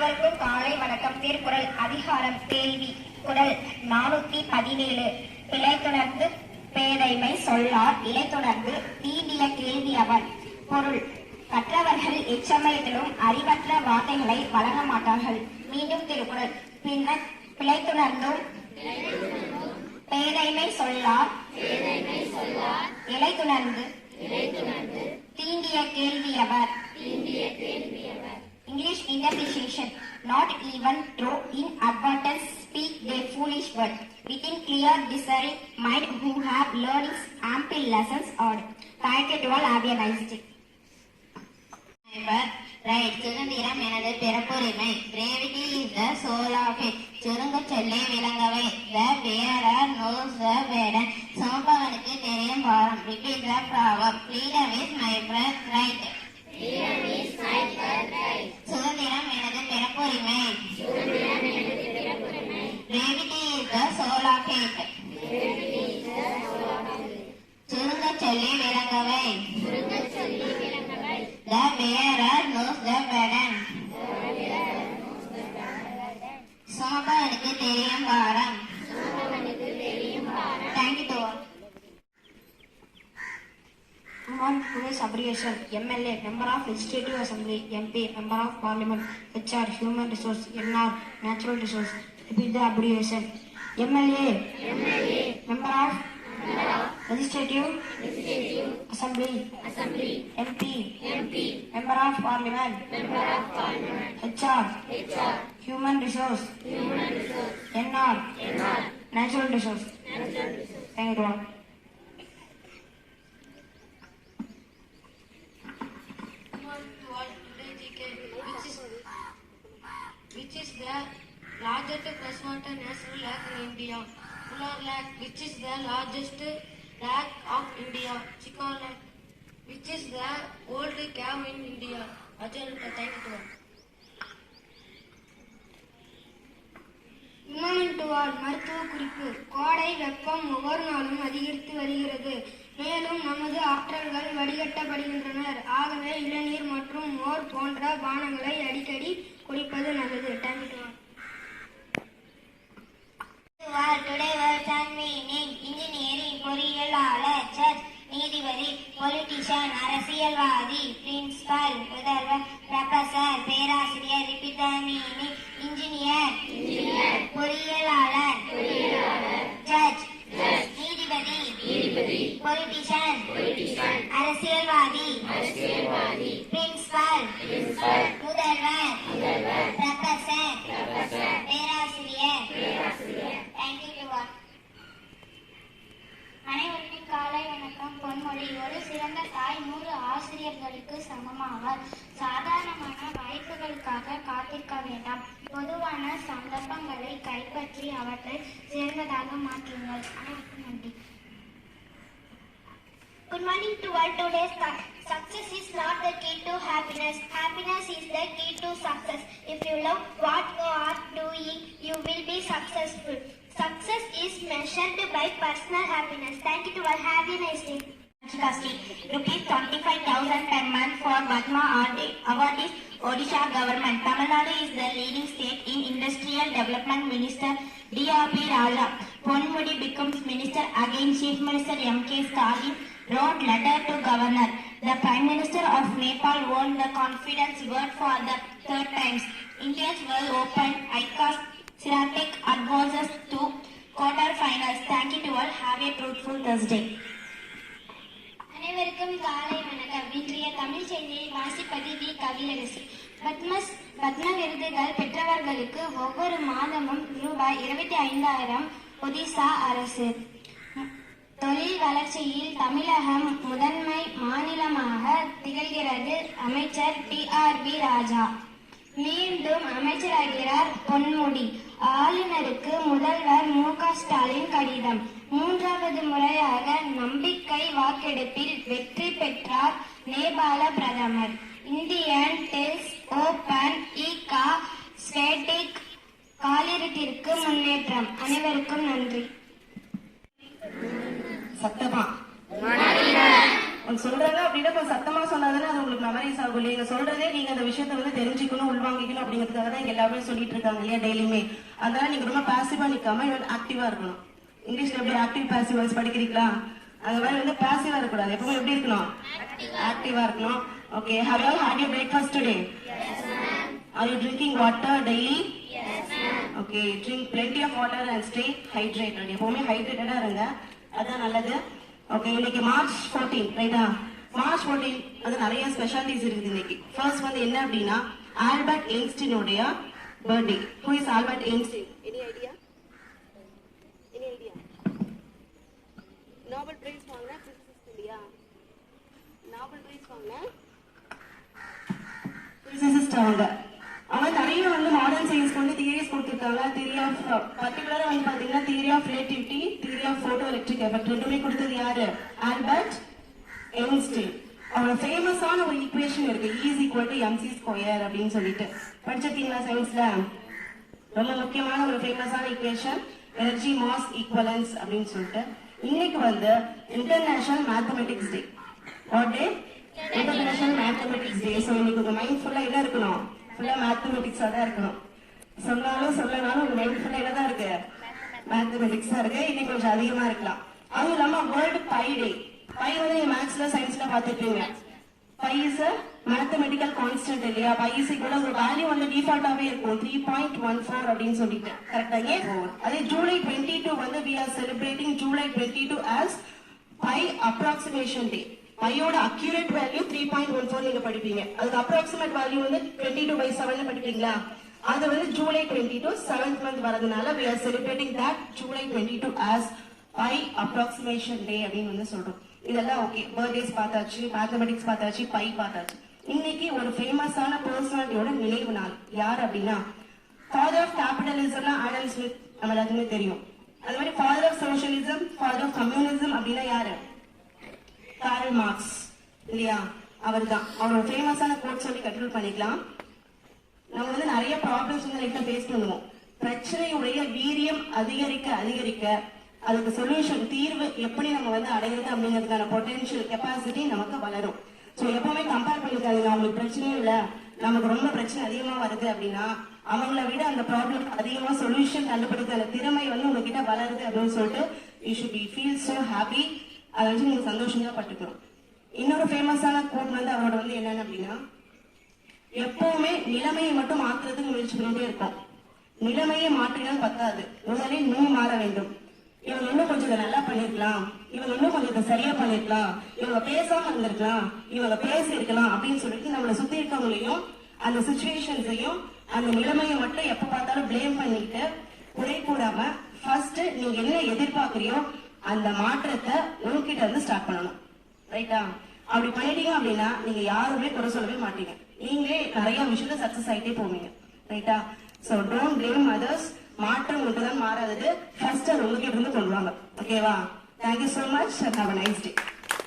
அனைவருக்கும் காலை வணக்கம். திருக்குறள் அதிகாரம் கேள்வி. குரல் நானூத்தி பதினேழு. பிழை தொடர்ந்து பேதைமை சொல்லார். இலை தொடர்ந்து தீண்டிய கேள்வி அவன் பொருள். கற்றவர்கள் எச்சமயத்திலும் அறிவற்ற வார்த்தைகளை வழங்க மாட்டார்கள். மீண்டும் திருக்குறள். பின்னர் பிழை தொடர்ந்தும் பேதைமை சொல்லார். இலை துணர்ந்து தீண்டிய கேள்வியவர் English interpretation. Not even though inadvertent speak their foolish word. Within clear discerning mind who have learned ample lessons on. Thank you to all. Have a nice day. Right சுதந்திரம் எனது பிறப்புரிமை brevity is the soul of it சுருங்க சொல்லி விளங்கவை த பேரர் nose த Baden சோபவனுக்கு தெரியும் பாரம் repeat the ப்ராவம் freedom is my birth right சுதந்திரம் எனது பிறப்புரிமை. த சுருங்க சொல்லி விளங்கவை. The bearer knows the burden. சுமப்பவனுக்கு தெரியும் பாரம் On today's abbreviation, MLA, Member of Legislative Assembly, MP, Member of Parliament, HR, Human Resource, NR, Natural Resource. Repeat the abbreviation. MLA, MLA. Member of Legislative, Legislative Assembly, Assembly, MP, MP, Member of Parliament, Member of Parliament, HR, HR, Human Resource, Human Resource, NR, NR, Natural Resource. Natural Resource. Thank you. The largest freshwater natural lake in India. Ular Lake, which is the largest lake of India. Chikkor Lake, which is the old cave in India. Ajal, thank you. உணவின் டுவால் மருத்துவ குறிப்பு கோடை வெப்பம் ஒவ்வொரு நாளும் அதிகரித்து வருகிறது மேலும் நமது ஆற்றல்கள் வடிகட்டப்படுகின்றனர் ஆகவே இளநீர் மற்றும் மோர் போன்ற பானங்களை அடிக்கடி குடிப்பது நல்லது. தேங்க்யூ டுடே இன்ஜினியரிங் பொறியியலாளர் ஜட்ஜ் நீதிபதி பொலிட்டிஷியன் அரசியல்வாதி பிரின்சிபல் முதல்வர் ப்ரொஃபசர் பேராசிரியர் ரிப்பீட் த மீனிங் இன்ஜினியர் பொறியியலாளர். பொலிட்டிஷியன் அரசியல்வாதி. பிரின்சிபல் முதல்வர். ப்ரொஃபசர் பேராசிரியர். அனைவருக்கும் காலை வணக்கம். பொன்மொழி ஒரு சிறந்த தாய் நூறு ஆசிரியர்களுக்கு சமமாவார். சாதாரணமான வாய்ப்புகளுக்காக காத்திருக்க வேண்டாம். பொதுவான சந்தர்ப்பங்களை கைப்பற்றி அவற்றை சிறந்ததாக மாற்றுங்கள். Good morning to all today's class. Success is not the key to happiness. Happiness is the key to success. If you love what you are doing, you will be successful. Success is measured by personal happiness. Thank you to all. Have a nice day. Rupees 25,000 per month for Padma award is Odisha government. Tamil Nadu is the leading state in industrial development minister DRP Raja. Ponmudi becomes minister again Chief Minister M.K. Stalin wrote letter to governor. The Prime Minister of Nepal won the confidence vote for the third times. Indians will open ICAS Siratic advances to quarterfinals. Thank you to all. Have a fruitful Thursday. அனைவருக்கும் காலை வணக்கம் இன்றைய தமிழ் செய்தியை வாசிப்பது we Kaviyarasi Padma's Padma விருதுகள் பெற்றவர்களுக்கு ஒவ்வொரு மாதமும் ரூபாய் இருபத்தி ஐந்தாயிரம் ஒடிசா அரசு தொழில் வளர்ச்சியில் தமிழகம் முதன்மை மாநிலமாக திகழ்கிறது அமைச்சர் டி ஆர் பி ராஜா. மீண்டும் அமைச்சராகிறார் பொன்முடி. ஆளுநருக்கு முதல்வர் மு க ஸ்டாலின் கடிதம். மூன்றாவது முறையாக நம்பிக்கை வாக்கெடுப்பில் வெற்றி பெற்றார் நேபாள பிரதமர். இந்தியன் டெஸ்ட் ஓபன் இகா ஸ்டேட்டிக் காலிறுதிற்கு முன்னேற்றம் அனைவருக்கும் நன்றி சத்தமா அவங்க சொல்றாங்க அப்படின்னா கொஞ்சம் சத்தமா சொன்னாதானே அது உங்களுக்கு மெமரிஸ் ஆகும் இருக்கும் இல்லையா நீங்க சொல்றதே நீங்க அந்த விஷயத்த வந்து தெரிஞ்சுக்கணும் உள்வாங்கிக்கணும் அப்படிங்கிறதுக்காக தான் இங்க எல்லாமே சொல்லிட்டு இருக்காங்க இல்லையா டெய்லியுமே. அதனால நீங்க ரொம்ப பாசிவா நிக்காம ஆக்டிவா இருக்கணும். இங்கிலீஷ்ல எப்படி ஆக்டிவ் பாசிவ் வாய்ஸ் படிக்கிறீங்களா? அந்த மாதிரி வந்து பாசிவா இருக்கக்கூடாது. எப்பவுமே எப்படி இருக்கணும்? ஆக்டிவா இருக்கணும். Okay how you had you breakfast today are you drinking water daily okay drink plenty of water and stay hydrated எப்பவுமே ஹைட்ரேட்டடா இருங்க. அதான் நல்லது. ஓகே இன்னைக்கு மார்ச் 14 ரைட்டா மார்ச் 14 அது நிறைய ஸ்பெஷாலிட்டிஸ் இருக்குது இன்னைக்கு. ஃபர்ஸ்ட் வந்து என்ன அப்படின்னா Albert ஐன்ஸ்டீனுடைய birthday who is Albert Einstein any idea any idea Nobel prize வாங்கின பிசிசிஸ்ட் இல்லையா? நோபல் பிரைஸ் வாங்கின பிசிசிஸ்ட் அவங்க. அவங்க நிறைய வந்து மாடர்ன் சயின்ஸ் வந்து தியரிஸ் கொடுத்துருக்காங்க. தியரி ஆஃப் பர்டிகுலரா வந்து பாத்தீங்கன்னா theory of relativity theory of photoelectric effect ரெண்டுமே கொடுத்தது யாரு? ஆல்பர்ட் ஐன்ஸ்டீன் அவரோட ஃபேமஸான ஒரு ஈக்குவேஷன் இருக்கு. Is equal to MC square அப்படின்னு சொல்லிட்டு. படிச்சிருக்கீங்களா சயின்ஸ்ல ரொம்ப முக்கியமான ஒரு ஃபேமஸான ஈக்குவேஷன் எனர்ஜி மாஸ் ஈக்குவலன்ஸ் அப்படின்னு சொல்லிட்டு. இன்னைக்கு வந்து international mathematics day what day international mathematics day so இன்னைக்கு உங்க மைண்ட் ஃபுல்லா என்ன இருக்கணும்? ஃபுல்லா மேத்தமெட்டிக்ஸா தான் இருக்கணும். சொன்னாலும் சொல்லனாலும் உங்க மைண்ட் ஃபுல்லா என்ன தான் இருக்கு? மேத்தமெட்டிக்ஸா இருக்கு. இன்னைக்கு கொஞ்சம் அதிகமா இருக்கலாம். அதுவும் இல்லாம வேர்ல்டு பை டே பை வந்து நீங்க மேக்ஸ்ல சயின்ஸ்ல பார்த்துருப்பீங்க பை இஸ் மேத்தமெட்டிக்கல் கான்ஸ்டன்ட் இல்லையா? பை இஸ் கூட ஒரு வேல்யூ வந்து டிஃபால்ட்டாவே இருக்கும். த்ரீ பாயிண்ட் ஒன் ஃபோர் அப்படின்னு சொல்லிட்டு. கரெக்டா ஏன் அதே ஜூலை டுவெண்ட்டி டூ வந்து we are celebrating July twenty two as pi approximation day பையோட accurate value three point one four நீங்க படிப்பீங்க. அதுக்கு அப்ராக்சிமேட் வேல்யூ வந்து டுவெண்ட்டி டூ பை செவன் படிப்பீங்களா? அது வந்து July twenty two seventh month வரதுனால we are celebrating that July twenty two as pi approximation day அப்படின்னு வந்து சொல்றோம். இதெல்லாம் ஓகே பர்த்டேஸ் பார்த்தாச்சு மேத்தமெட்டிக்ஸ் பார்த்தாச்சு பை பார்த்தாச்சு. இன்னைக்கு ஒரு ஃபேமஸான பர்சனாலிட்டியோட நினைவு நாள். யார் அப்படின்னா ஃபாதர் ஆஃப் கேபிட்டலிசம்னா ஆடம் ஸ்மித் நம்ம எல்லாத்துக்குமே தெரியும். அது மாதிரி father of socialism father of communism அப்படின்னா யாரு? காரல் மார்க்ஸ் இல்லையா? அவர் தான் அவரோட ஃபேமஸான கோட் சொல்லி கண்ட்ரோல் பண்ணிக்கலாம். நம்ம வந்து நிறைய ப்ராப்ளம்ஸ் வந்து லைஃப்ல ஃபேஸ் பண்ணுவோம். பிரச்சனையுடைய வீரியம் அதிகரிக்க அதிகரிக்க அதுக்கு சொல்யூஷன் தீர்வு எப்படி நம்ம வந்து அடையிறது அப்படிங்கிறதுக்கான பொட்டென்ஷியல் கெப்பாசிட்டி நமக்கு வளரும். ஸோ எப்பவுமே கம்பேர் பண்ணிக்காதீங்க. அவங்களுக்கு பிரச்சனையும் இல்லை. நமக்கு ரொம்ப பிரச்சனை அதிகமா வருது அப்படின்னா அவங்கள விட அந்த ப்ராப்ளம் அதிகமா சொல்யூஷன் கண்டுபிடிக்கிற திறமை வந்து உங்ககிட்ட வளருது அப்படின்னு சொல்லிட்டு you should be feel so happy அதை வச்சு நீங்க சந்தோஷமா பட்டுக்கணும். இன்னொரு ஃபேமஸான கோட் வந்து அவரோட வந்து என்னன்னு அப்படின்னா எப்பவுமே நிலைமையை மட்டும் மாற்றுறதுக்கு முயற்சி பண்ணிட்டே இருக்கும். நிலைமையை மாற்றினால் பத்தாது. முதலில் நீ மாற வேண்டும். இவங்க இன்னும் கொஞ்சம் இதை நல்லா பண்ணிருக்கலாம். இவங்க இன்னும் கொஞ்சம் இதை சரியா பண்ணிருக்கலாம். இவங்க பேசாம இருந்திருக்கலாம். இவங்க பேசி இருக்கலாம் அப்படின்னு சொல்லிட்டு நம்மளை சுத்தி இருக்கவங்களையும் அந்த சுச்சுவேஷன்ஸையும் அந்த நிலைமையை மட்டும் எப்ப பார்த்தாலும் ப்ளேம் பண்ணிட்டு குறை கூடாம ஃபர்ஸ்ட் நீங்க என்ன எதிர்பார்க்கறியோ அந்த மாற்றத்தை உங்ககிட்ட இருந்து ஸ்டார்ட் பண்ணணும். ரைட்டா அப்படி பண்ணிட்டீங்க அப்படின்னா நீங்க யாருமே குறை சொல்லவே மாட்டீங்க. நீங்களே நிறைய விஷயத்துல சக்சஸ் ஆயிட்டே போவீங்க. ரைட்டா சோ டோன்ட் பிளேம் அதர்ஸ் மாற்றம் உங்களுக்கு தான் மாறாதது. ஃபர்ஸ்ட் அது உங்ககிட்ட இருந்து கொண்டு வாங்க ஓகேவா thank you so much have a nice day